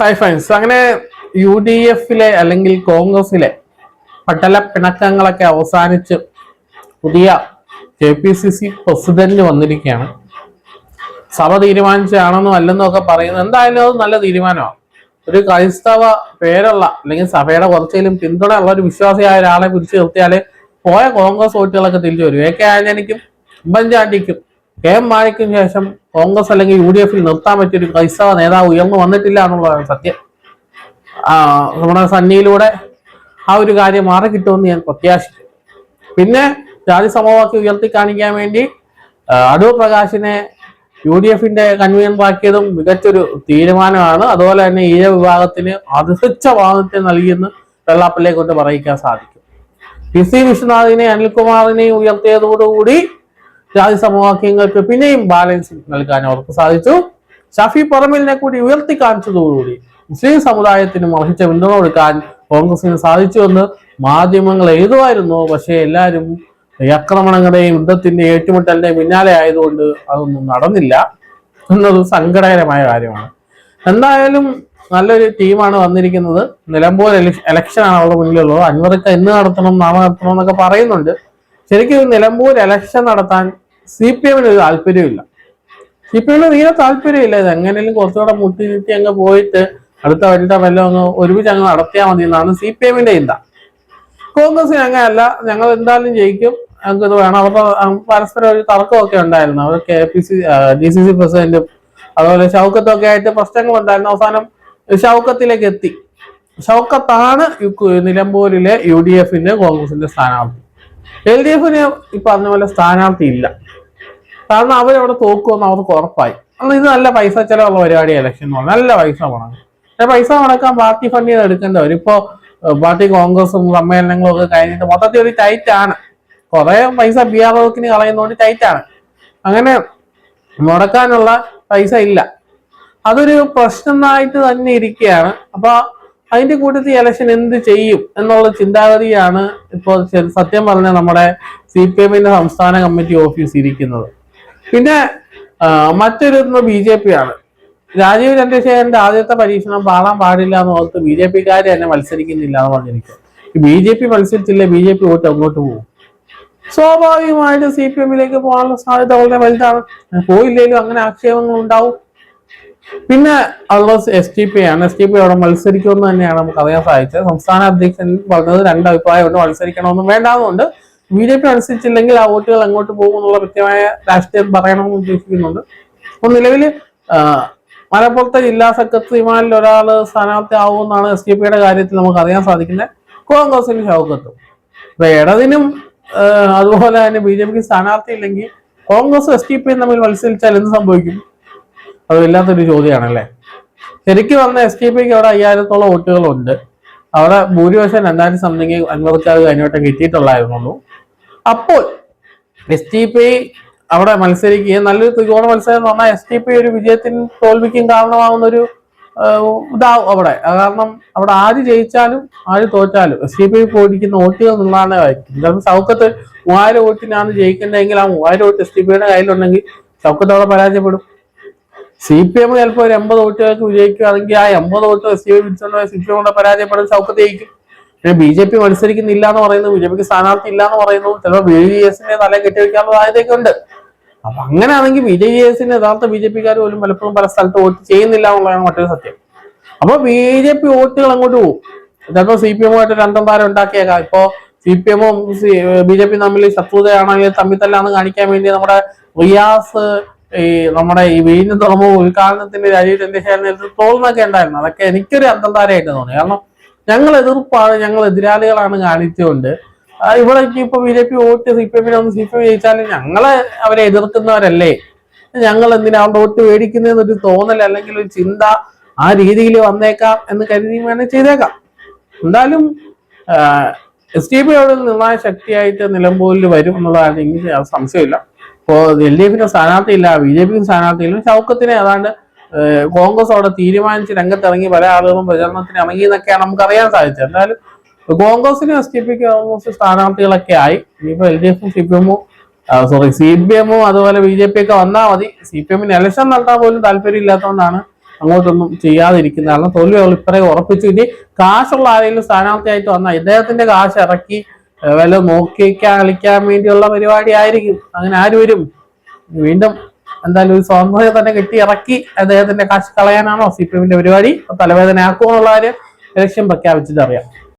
Hi friends അങ്ങനെ U D എഫിലെ അല്ലെങ്കിൽ കോൺഗ്രസിലെ പട്ടല പിണക്കങ്ങളൊക്കെ അവസാനിച്ച് പുതിയ K P C C president വന്നിരിക്കുകയാണ്. സഭ തീരുമാനിച്ചാണെന്നോ അല്ലെന്നോ ഒക്കെ പറയുന്നത് എന്തായാലും അത് നല്ല തീരുമാനമാണ്. ഒരു ക്രൈസ്തവ പേരുള്ള അല്ലെങ്കിൽ സഭയുടെ കുറച്ചേലും പിന്തുണ ഉള്ള ഒരു വിശ്വാസിയായ ഒരാളെ പിടിച്ചു നിർത്തിയാലേ പോയ കോൺഗ്രസ് വോട്ടുകളൊക്കെ തിരിച്ചു വരും. എ കെ ആന്റണിക്കും ഉമ്മൻചാണ്ടിക്കും കെ എം മാണിക്കും ശേഷം കോൺഗ്രസ് അല്ലെങ്കിൽ യു ഡി എഫിൽ നിർത്താൻ പറ്റിയൊരു ക്രൈസ്തവ നേതാവ് ഉയർന്നു വന്നിട്ടില്ല എന്നുള്ളതാണ് സത്യം. നമ്മുടെ സന്നിയിലൂടെ ആ ഒരു കാര്യം മാറി കിട്ടുമെന്ന് ഞാൻ പ്രത്യാശിച്ചു പിന്നെ ജാതി സമവാക്യം ഉയർത്തി കാണിക്കാൻ വേണ്ടി അടൂർ പ്രകാശിനെ യു ഡി എഫിന്റെ കൺവീനറാക്കിയതും മികച്ചൊരു തീരുമാനമാണ്. അതുപോലെ തന്നെ ഈഴ വിഭാഗത്തിന് അർഹിച്ച വാദത്തെ നൽകിയെന്ന് വെള്ളാപ്പള്ളിയെ കൊണ്ട് പറയിക്കാൻ സാധിക്കും. പി സി വിശ്വനാഥിനെ അനിൽകുമാറിനെയും ഉയർത്തിയതോടുകൂടി ജാതി സമവാക്യങ്ങൾക്ക് പിന്നെയും ബാലൻസ് നൽകാൻ അവർക്ക് സാധിച്ചു. ഷഫി പറമ്പിലിനെ കൂടി ഉയർത്തി കാണിച്ചതോടുകൂടി മുസ്ലിം സമുദായത്തിന് അർഹിച്ച പിന്തുണ കൊടുക്കാൻ കോൺഗ്രസിന് സാധിച്ചുവെന്ന് മാധ്യമങ്ങൾ എഴുതുമായിരുന്നു. പക്ഷേ എല്ലാവരും ആക്രമണങ്ങളുടെയും യുദ്ധത്തിന്റെ ഏറ്റുമുട്ടലിന്റെയും പിന്നാലെ ആയതുകൊണ്ട് അതൊന്നും നടന്നില്ല എന്നത് സങ്കടകരമായ കാര്യമാണ്. എന്തായാലും നല്ലൊരു ടീമാണ് വന്നിരിക്കുന്നത്. നിലമ്പൂർ ഇലക്ഷൻ ആണ് അവരുടെ മുന്നിലുള്ളത്. അൻവർക്ക് എന്ന് നടത്തണം നാളെ നടത്തണം എന്നൊക്കെ പറയുന്നുണ്ട്. ശരിക്കും നിലമ്പൂർ ഇലക്ഷൻ നടത്താൻ സി പി എമ്മിന് ഒരു താല്പര്യമില്ല സി പി എമ്മിന് തീരെ താല്പര്യമില്ല. ഇത് എങ്ങനെയും കുറച്ചുകൂടെ മുട്ടി ചുറ്റി അങ്ങ് പോയിട്ട് അടുത്ത വലുത വല്ലതും അങ്ങ് ഒരുമിച്ച് അങ്ങ് നടത്തിയാൽ മതി എന്നാണ് സി പി എമ്മിന്റെ ചിന്ത. കോൺഗ്രസിന് അങ്ങനെയല്ല. ഞങ്ങൾ എന്തായാലും ജയിക്കും. ഞങ്ങൾക്ക് ഇത് വേണം. അവരുടെ പരസ്പരം ഒരു തർക്കമൊക്കെ ഉണ്ടായിരുന്നു. അവർ K P C D C C പ്രസിഡന്റും അതുപോലെ ഷൗക്കത്തൊക്കെ ആയിട്ട് പ്രശ്നങ്ങൾ ഉണ്ടായിരുന്നു. അവസാനം ഷൗക്കത്തിലേക്ക് എത്തി. ഷൗക്കത്താണ് നിലമ്പൂരിലെ യു ഡി എഫിന്റെ കോൺഗ്രസിന്റെ സ്ഥാനാർത്ഥി. എൽ ഡി എഫിന് ഈ പറഞ്ഞ പോലെ സ്ഥാനാർത്ഥി ഇല്ല. കാരണം അവരവിടെ തോക്കുമെന്ന് അവർക്ക് ഉറപ്പായി. ഇത് നല്ല പൈസ ചെലവുള്ള പരിപാടി ഇലക്ഷൻ എന്ന് പറഞ്ഞാൽ നല്ല പൈസ മുടങ്ങും പൈസ മുടക്കാൻ പാർട്ടി ഫണ്ട് ചെയ്ത് എടുക്കേണ്ടവർ ഇപ്പോ പാർട്ടി കോൺഗ്രസും സമ്മേളനങ്ങളും ഒക്കെ കഴിഞ്ഞിട്ട് മൊത്തത്തിൽ ഒരു ടൈറ്റ് ആണ്. കുറെ പൈസ ബി ആർ ഒക്കിന് കളയുന്നതുകൊണ്ട് ടൈറ്റ് ആണ്. അങ്ങനെ മുടക്കാനുള്ള പൈസ ഇല്ല. അതൊരു പ്രശ്നമായിട്ട് തന്നെ ഇരിക്കുകയാണ്. അപ്പൊ അതിന്റെ കൂട്ടത്തിൽ ഇലക്ഷൻ എന്ത് ചെയ്യും എന്നുള്ള ചിന്താഗതിയാണ് ഇപ്പോൾ സത്യം പറഞ്ഞ നമ്മുടെ സി പി എമ്മിന്റെ സംസ്ഥാന കമ്മിറ്റി ഓഫീസ് ഇരിക്കുന്നത്. പിന്നെ മറ്റൊരു ബി ജെ പി ആണ്. രാജീവ് ചന്ദ്രശേഖരന്റെ ആദ്യത്തെ പരീക്ഷണം പാടാൻ പാടില്ല എന്ന് ഓർത്ത് ബി ജെ പിക്കാർ തന്നെ മത്സരിക്കുന്നില്ല എന്ന് പറഞ്ഞിരിക്കും. ബി ജെ പി മത്സരിച്ചില്ലേ ബി ജെ പി വോട്ട് അങ്ങോട്ട് പോകും. സ്വാഭാവികമായിട്ട് സി പി എമ്മിലേക്ക് പോകാനുള്ള സാധ്യത വളരെ വലുതാണ്. പോയില്ലെങ്കിലും അങ്ങനെ ആക്ഷേപങ്ങൾ ഉണ്ടാവും. പിന്നെ ഉള്ളത് എസ് ടി പി ആണ്. എസ് ടി പി അവിടെ മത്സരിക്കുമെന്ന് തന്നെയാണ് നമുക്ക് അറിയാൻ സാധിച്ചത്. സംസ്ഥാന അധ്യക്ഷൻ പറഞ്ഞത് രണ്ട് അഭിപ്രായമുണ്ട് മത്സരിക്കണമെന്നും വേണ്ടാന്നുണ്ട് ബി ജെ പി അനുസരിച്ചില്ലെങ്കിൽ ആ വോട്ടുകൾ അങ്ങോട്ട് പോകും എന്നുള്ള കൃത്യമായ രാഷ്ട്രീയം പറയണമെന്ന് ഉദ്ദേശിക്കുന്നുണ്ട്. അപ്പൊ നിലവിൽ മലപ്പുറത്തെ ജില്ലാ സെക്രട്ടറിമാരിൽ ഒരാൾ സ്ഥാനാർത്ഥി ആവുമെന്നാണ് എസ് ഡി പിയുടെ കാര്യത്തിൽ നമുക്ക് അറിയാൻ സാധിക്കുന്നത്. കോൺഗ്രസിന് ഷൗക്കത്തും അപ്പൊ ഇടതിനും അതുപോലെ തന്നെ ബി ജെ പിക്ക് സ്ഥാനാർത്ഥി ഇല്ലെങ്കിൽ കോൺഗ്രസ് എസ് ഡി പിയും തമ്മിൽ മത്സരിച്ചാൽ എന്ത് സംഭവിക്കും? അത് വല്ലാത്തൊരു ചോദ്യമാണല്ലേ? ശരിക്കും വന്ന എസ് ഡി പിക്ക് അവിടെ അയ്യായിരത്തോളം വോട്ടുകളുണ്ട്. അവിടെ ഭൂരിപക്ഷം രണ്ടായിരത്തി സംതിങ് അൻപതുക്കാർ കഴിഞ്ഞോട്ടം കിട്ടിയിട്ടുള്ളായിരുന്നുള്ളൂ അപ്പോൾ എസ് ടി പി അവിടെ മത്സരിക്കുകയും നല്ലൊരു ത്രികോണ മത്സരം എന്ന് പറഞ്ഞാൽ എസ് ടി പി ഒരു വിജയത്തിനും തോൽവിക്കും കാരണമാകുന്ന ഒരു ഇതാവും അവിടെ. കാരണം അവിടെ ആര് ജയിച്ചാലും ആര് തോറ്റാലും എസ് ടി പി പോയിരിക്കുന്ന വോട്ടുകൾ എന്നുള്ളതാണ് കാരണം സൗക്കത്ത്. മൂവായിരം വോട്ടിനാണ് ജയിക്കേണ്ടതെങ്കിൽ ആ മൂവായിരം വോട്ട് എസ് ടി പിയുടെ കയ്യിലുണ്ടെങ്കിൽ സൗക്കത്ത് അവിടെ പരാജയപ്പെടും. സി പി എം ചിലപ്പോൾ ഒരു എൺപത് വോട്ടുകൾക്ക് വിജയിക്കുകയാണെങ്കിൽ ആ എൺപത് വോട്ട് എസ് ഡി പിടിച്ചുകൊണ്ട് സി പി എം കൂടെ പരാജയപ്പെടും സൗക്കത്ത് ജയിക്കും. പിന്നെ ബി ജെ പി മത്സരിക്കുന്നില്ല എന്ന് പറയുന്നു ബി ജെ പിക്ക് സ്ഥാനാർത്ഥി ഇല്ല എന്ന് പറയുന്നു ചിലപ്പോൾ ബി ജെ എസിനെ തല കെട്ടിവെക്കാനുള്ള സാധ്യതയൊക്കെ ഉണ്ട്. അപ്പൊ അങ്ങനെയാണെങ്കിൽ ബി ജെ എസിന്റെ യഥാർത്ഥ ബി ജെ പിക്കാർ പോലും പലപ്പോഴും പല സ്ഥലത്ത് വോട്ട് ചെയ്യുന്നില്ല എന്നുള്ളതാണ് മറ്റൊരു സത്യം. അപ്പൊ ബി ജെ പി വോട്ടുകൾ അങ്ങോട്ട് പോകും ചിലപ്പോൾ സി പി എമ്മുമായിട്ട് രണ്ടാം താരം ഉണ്ടാക്കിയേക്കാം. ഇപ്പൊ സി പി എമ്മും ബി ജെ പി തമ്മിൽ ശത്രുതയാണെങ്കിൽ തമ്മിൽ തല്ലാന്ന് കാണിക്കാൻ വേണ്ടി നമ്മുടെ റിയാസ് ഈ നമ്മുടെ ഈ വീണ്ടും തുറമുഖ ഉദ്ഘാടനത്തിന്റെ രാജീവ് ചന്ദ്രശേഖരൻ തോന്നുന്നൊക്കെ ഉണ്ടായിരുന്നു. അതൊക്കെ എനിക്കൊരു അന്തംതാരമായിട്ട് തോന്നി. കാരണം ഞങ്ങൾ എതിർപ്പാണ് ഞങ്ങൾ എതിരാളികളാണ് കാണിച്ചുകൊണ്ട് ഇവിടെ ഇപ്പൊ B J P vote C P എമ്മിനെ ഒന്ന് സി പി എം ജയിച്ചാലും ഞങ്ങളെ അവരെ എതിർക്കുന്നവരല്ലേ? ഞങ്ങൾ എന്തിനാ വോട്ട് മേടിക്കുന്നതെന്നൊരു തോന്നൽ അല്ലെങ്കിൽ ഒരു ചിന്ത ആ രീതിയിൽ വന്നേക്കാം എന്ന് കരുതി വേണേൽ ചെയ്തേക്കാം. എന്തായാലും എസ് ഡി പി അവിടെ നിർണായ ശക്തിയായിട്ട് നിലമ്പൂരിൽ വരും എന്നുള്ളതാണ് എനിക്ക് സംശയമില്ല. ഇപ്പോ എൽ ഡി എഫിന് സ്ഥാനാർത്ഥിയില്ല ബി ജെ പിക്ക് സ്ഥാനാർത്ഥിയില്ല ഷൗക്കത്തിനെ ഏതാണ്ട് കോൺഗ്രസ് അവിടെ തീരുമാനിച്ച് രംഗത്തിറങ്ങി പല ആളുകളും പ്രചരണത്തിന് ഇറങ്ങി എന്നൊക്കെയാണ് നമുക്ക് അറിയാൻ സാധിച്ചത്. എന്തായാലും കോൺഗ്രസിനും എസ് ടി പിക്ക് ഓൾമോസ്റ്റ് സ്ഥാനാർത്ഥികളൊക്കെ ആയി. ഇനിയിപ്പോ എൽ ഡി എഫും സി പി എമ്മും സോറി സി പി എമ്മും അതുപോലെ ബി ജെ പി ഒക്കെ വന്നാൽ മതി. സി പി എമ്മിന് ഇലക്ഷൻ നടത്താൻ പോലും താല്പര്യം ഇല്ലാത്തതുകൊണ്ടാണ് അങ്ങോട്ടൊന്നും ചെയ്യാതിരിക്കുന്നതാണ് തോൽവി അവൾ ഇപ്പറേ ഉറപ്പിച്ചു. ഇനി കാശുള്ള ആരെങ്കിലും സ്ഥാനാർത്ഥിയായിട്ട് വന്നാൽ ഇദ്ദേഹത്തിന്റെ കാശ് ഇറക്കി വല്ല നോക്കിക്കാൻ കളിക്കാൻ വേണ്ടിയുള്ള പരിപാടി ആയിരിക്കും. അങ്ങനെ ആര് വരും? വീണ്ടും എന്തായാലും ഒരു സ്വാതന്ത്ര്യം തന്നെ കെട്ടി ഇറക്കി അദ്ദേഹത്തിന്റെ കാശ് കളയാനാണോ സി പി എമ്മിന്റെ പരിപാടി? തലവേദന ആക്കുമെന്നുള്ള കാര്യം ഇലക്ഷൻ പ്രഖ്യാപിച്ചിട്ട് അറിയാം.